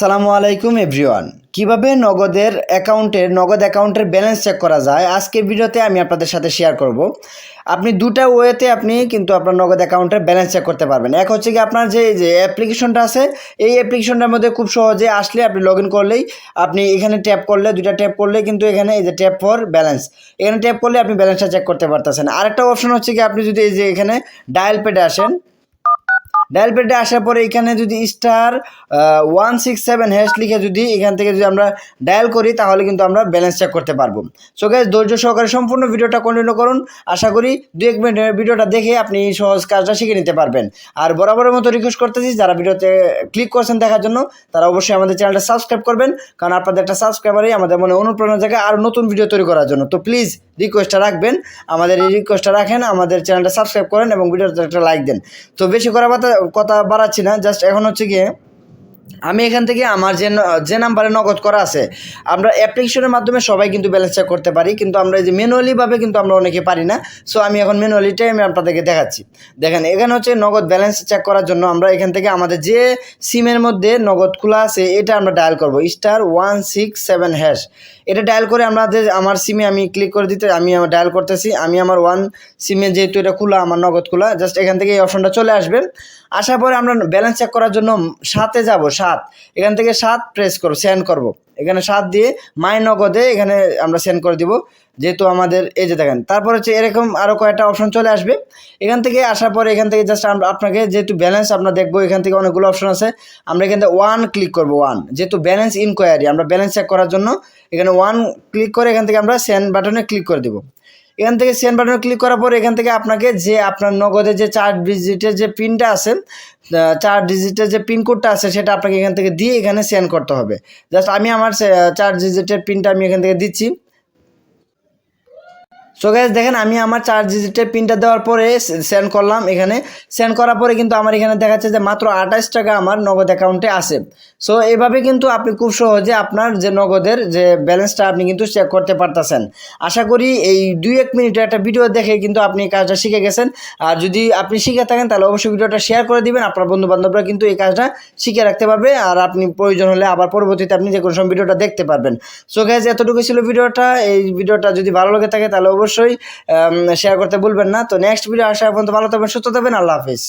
সালামু আলাইকুম, এভরিওয়ান। কীভাবে নগদের অ্যাকাউন্টের, নগদ অ্যাকাউন্টের ব্যালেন্স চেক করা যায়, আজকের ভিডিওতে আমি আপনাদের সাথে শেয়ার করব। আপনি দুটা ওয়েতে আপনি কিন্তু আপনার নগদ অ্যাকাউন্টের ব্যালেন্স চেক করতে পারবেন। এক হচ্ছে কি আপনার যে যে অ্যাপ্লিকেশনটা আছে, এই অ্যাপ্লিকেশনটার মধ্যে খুব সহজে আসলে আপনি লগ করলেই আপনি এখানে ট্যাপ করলে, দুইটা ট্যাপ করলে কিন্তু এখানে এই যে ট্যাপ ফর ব্যালেন্স, এখানে ট্যাপ করলে আপনি ব্যালেন্সটা চেক করতে পারতেছেন। আরেকটা অপশন হচ্ছে কি আপনি যদি এই যে এখানে ডায়াল পেডে আসেন ডায়াল প্যাডে আসার পরে এখানে যদি star one six seven hash লিখে যদি এখান থেকে যদি আমরা ডায়াল করি, তাহলে কিন্তু আমরা ব্যালেন্স চেক করতে পারব। সো গাইজ ধৈর্য সহকারে সম্পূর্ণ ভিডিওটা কন্টিনিউ করুন। আশা করি দু এক মিনিটের ভিডিওটা দেখে আপনি এই সহজ কাজটা শিখে নিতে পারবেন। আর বরাবরের মতো রিকোয়েস্ট করতেছি, যারা ভিডিওতে ক্লিক করছেন দেখার জন্য, তারা অবশ্যই আমাদের চ্যানেলটা সাবস্ক্রাইব করবেন। কারণ আপনাদের একটা সাবস্ক্রাইবারই আমাদের মনে অনুপ্রেরণা জায়গায় আর নতুন ভিডিও তৈরি করার জন্য। তো প্লিজ রিকোয়েস্টটা রাখবেন, আমাদের এই রিকোয়েস্টটা রাখেন, আমাদের চ্যানেলটা সাবস্ক্রাইব করেন এবং ভিডিওতে একটা লাইক দেন। তো বেশি করা কথা বাড়াচ্ছি না জাস্ট এখন হচ্ছে গিয়ে আমি এখান থেকে আমার যে যে নাম্বারে নগদ করা আছে, আমরা অ্যাপ্লিকেশনের মাধ্যমে সবাই কিন্তু ব্যালেন্স চেক করতে পারি, কিন্তু আমরা এই যে ম্যানুয়ালিভাবে কিন্তু আমরা অনেকে পারি না সো আমি এখন ম্যানুয়ালিটাই আমি আপনাদেরকে দেখাচ্ছি। দেখেন, এখানে হচ্ছে নগদ ব্যালেন্স চেক করার জন্য আমরা এখান থেকে আমাদের যে সিমের মধ্যে নগদ খোলা আছে, এটা আমরা ডায়াল করব। Star one six seven hash এটা ডায়াল করে আমাদের, আমার সিমে আমি ক্লিক করে দিতে, আমি আমার ডায়াল করতেছি, আমি আমার ওয়ান সিমে যেহেতু এটা খোলা, আমার নগদ খোলা জাস্ট এখান থেকে এই অপশনটা চলে আসবে। আসার পরে আমরা ব্যালেন্স চেক করার জন্য সাথে যাব সাত। এখান থেকে সাত প্রেস করব সেন্ড করব। এখানে সাত দিয়ে মাই নগদে এখানে আমরা সেন্ড করে দিব, যেহেতু আমাদের এই যে দেখেন, তারপর হচ্ছে এরকম আরও কয়েকটা অপশন চলে আসবে। এখান থেকে আসার পরে এখান থেকে জাস্ট আপনাকে যেহেতু ব্যালেন্স আমরা দেখব, এখান থেকে অনেকগুলো অপশন আছে, আমরা এখান থেকে ওয়ান ক্লিক করব ওয়ান যেহেতু ব্যালেন্স ইনকোয়ারি আমরা ব্যালেন্স চেক করার জন্য এখানে ওয়ান ক্লিক করে এখান থেকে আমরা সেন্ড বাটনে ক্লিক করে দেবো। এখান থেকে সেন্ড বাটনে ক্লিক করার পর এখান থেকে আপনাকে যে আপনার নগদে যে চার ডিজিটের যে পিনটা আছে চার ডিজিটের যে পিনকোডটা আছে সেটা আপনাকে এখান থেকে দিয়ে এখানে সেন্ড করতে হবে। জাস্ট আমি আমার চার ডিজিটের পিনটা আমি এখান থেকে দিচ্ছি। সো গ্যাস দেখেন, আমি আমার চার ডিজিটের পিনটা দেওয়ার পরে সেন্ড করলাম এখানে। সেন্ড করার পরে কিন্তু আমার এখানে দেখাচ্ছে যে মাত্র আঠাশ টাকা আমার নগদ অ্যাকাউন্টে আছে। সো এইভাবে কিন্তু আপনি খুব সহজে আপনার যে নগদের যে ব্যালেন্সটা আপনি কিন্তু চেক করতে পারতেছেন। আশা করি এই দুই এক মিনিটের একটা ভিডিও দেখে কিন্তু আপনি কাজটা শিখে গেছেন। আর যদি আপনি শিখে থাকেন, তাহলে অবশ্যই ভিডিওটা শেয়ার করে দিবেন। আপনার বন্ধু বান্ধবরা কিন্তু এই কাজটা শিখে রাখতে পারবে। আর আপনি প্রয়োজন হলে আবার পরবর্তীতে আপনি যে কোনো সময় ভিডিওটা দেখতে পারবেন। সো গ্যাস এতটুকু ছিল ভিডিওটা এই ভিডিওটা যদি ভালো লাগে থাকে, তাহলে অবশ্যই শেয়ার করতে ভুলবেন না। তো নেক্সট ভিডিও আসা পর্যন্ত ভালো থাকবেন, সুস্থ থাকবেন, আল্লাহ হাফিজ।